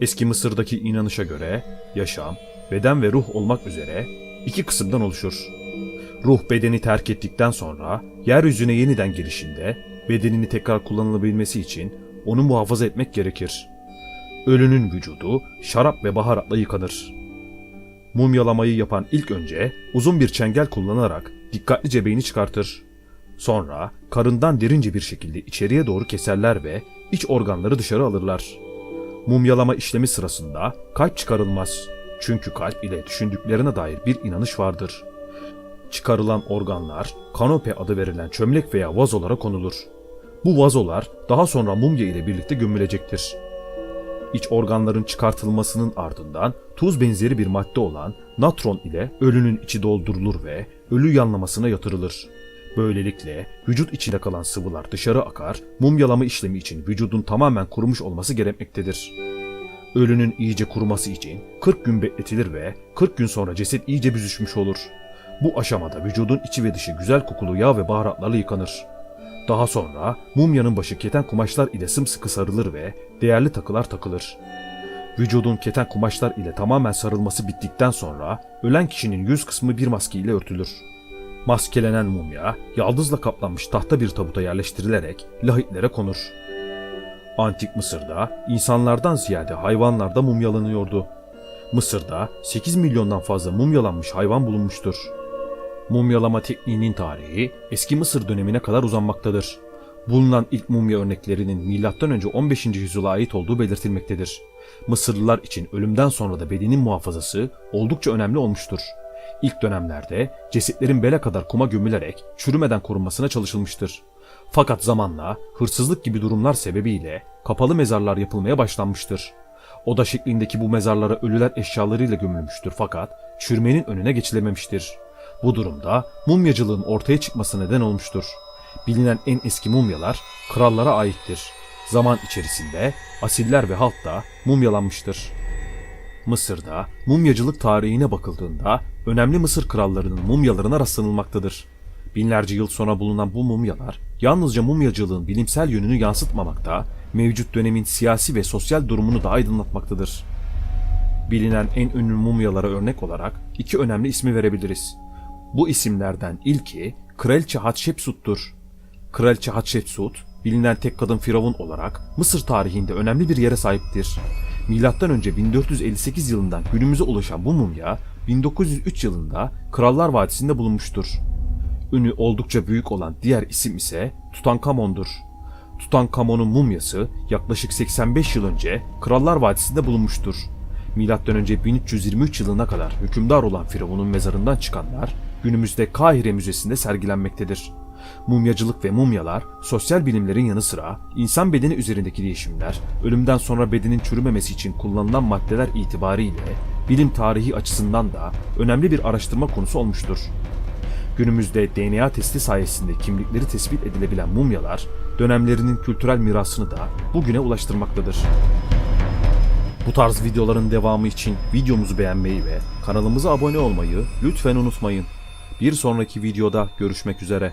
Eski Mısır'daki inanışa göre yaşam, beden ve ruh olmak üzere iki kısımdan oluşur. Ruh bedeni terk ettikten sonra yeryüzüne yeniden gelişinde bedenini tekrar kullanılabilmesi için onu muhafaza etmek gerekir. Ölünün vücudu şarap ve baharatla yıkanır. Mumyalamayı yapan ilk önce uzun bir çengel kullanarak dikkatlice beyni çıkartır. Sonra karından derince bir şekilde içeriye doğru keserler ve iç organları dışarı alırlar. Mumyalama işlemi sırasında kalp çıkarılmaz. Çünkü kalp ile düşündüklerine dair bir inanış vardır. Çıkarılan organlar kanope adı verilen çömlek veya vazolara konulur. Bu vazolar daha sonra mumya ile birlikte gömülecektir. İç organların çıkartılmasının ardından tuz benzeri bir madde olan natron ile ölünün içi doldurulur ve ölü yanlamasına yatırılır. Böylelikle vücut içinde kalan sıvılar dışarı akar, mumyalama işlemi için vücudun tamamen kurumuş olması gerekmektedir. Ölünün iyice kuruması için 40 gün bekletilir ve 40 gün sonra ceset iyice büzüşmüş olur. Bu aşamada vücudun içi ve dışı güzel kokulu yağ ve baharatlarla yıkanır. Daha sonra mumyanın başı keten kumaşlar ile sımsıkı sarılır ve değerli takılar takılır. Vücudun keten kumaşlar ile tamamen sarılması bittikten sonra ölen kişinin yüz kısmı bir maske ile örtülür. Maskelenen mumya yaldızla kaplanmış tahta bir tabuta yerleştirilerek lahitlere konur. Antik Mısır'da insanlardan ziyade hayvanlar da mumyalanıyordu. Mısır'da 8 milyondan fazla mumyalanmış hayvan bulunmuştur. Mumyalama tekniğinin tarihi eski Mısır dönemine kadar uzanmaktadır. Bulunan ilk mumya örneklerinin M.Ö. 15. yüzyıla ait olduğu belirtilmektedir. Mısırlılar için ölümden sonra da bedenin muhafazası oldukça önemli olmuştur. İlk dönemlerde cesetlerin bele kadar kuma gömülerek çürümeden korunmasına çalışılmıştır. Fakat zamanla hırsızlık gibi durumlar sebebiyle kapalı mezarlar yapılmaya başlanmıştır. Oda şeklindeki bu mezarlara ölüler eşyalarıyla gömülmüştür fakat çürümenin önüne geçilememiştir. Bu durumda mumyacılığın ortaya çıkması neden olmuştur. Bilinen en eski mumyalar krallara aittir. Zaman içerisinde asiller ve halk da mumyalanmıştır. Mısır'da mumyacılık tarihine bakıldığında önemli Mısır krallarının mumyalarına rastlanılmaktadır. Binlerce yıl sonra bulunan bu mumyalar yalnızca mumyacılığın bilimsel yönünü yansıtmamakta, mevcut dönemin siyasi ve sosyal durumunu da aydınlatmaktadır. Bilinen en ünlü mumyalara örnek olarak iki önemli ismi verebiliriz. Bu isimlerden ilki Kraliçe Hatshepsut'tur. Kraliçe Hatshepsut, bilinen tek kadın firavun olarak Mısır tarihinde önemli bir yere sahiptir. Önce 1458 yılından günümüze ulaşan bu mumya 1903 yılında Krallar Vadisi'nde bulunmuştur. Ünü oldukça büyük olan diğer isim ise Tutankamon'dur. Tutankamon'un mumyası yaklaşık 85 yıl önce Krallar Vadisi'nde bulunmuştur. Önce 1323 yılına kadar hükümdar olan Firavun'un mezarından çıkanlar günümüzde Kahire Müzesi'nde sergilenmektedir. Mumyacılık ve mumyalar sosyal bilimlerin yanı sıra insan bedeni üzerindeki değişimler, ölümden sonra bedenin çürümemesi için kullanılan maddeler itibariyle bilim tarihi açısından da önemli bir araştırma konusu olmuştur. Günümüzde DNA testi sayesinde kimlikleri tespit edilebilen mumyalar dönemlerinin kültürel mirasını da bugüne ulaştırmaktadır. Bu tarz videoların devamı için videomuzu beğenmeyi ve kanalımıza abone olmayı lütfen unutmayın. Bir sonraki videoda görüşmek üzere.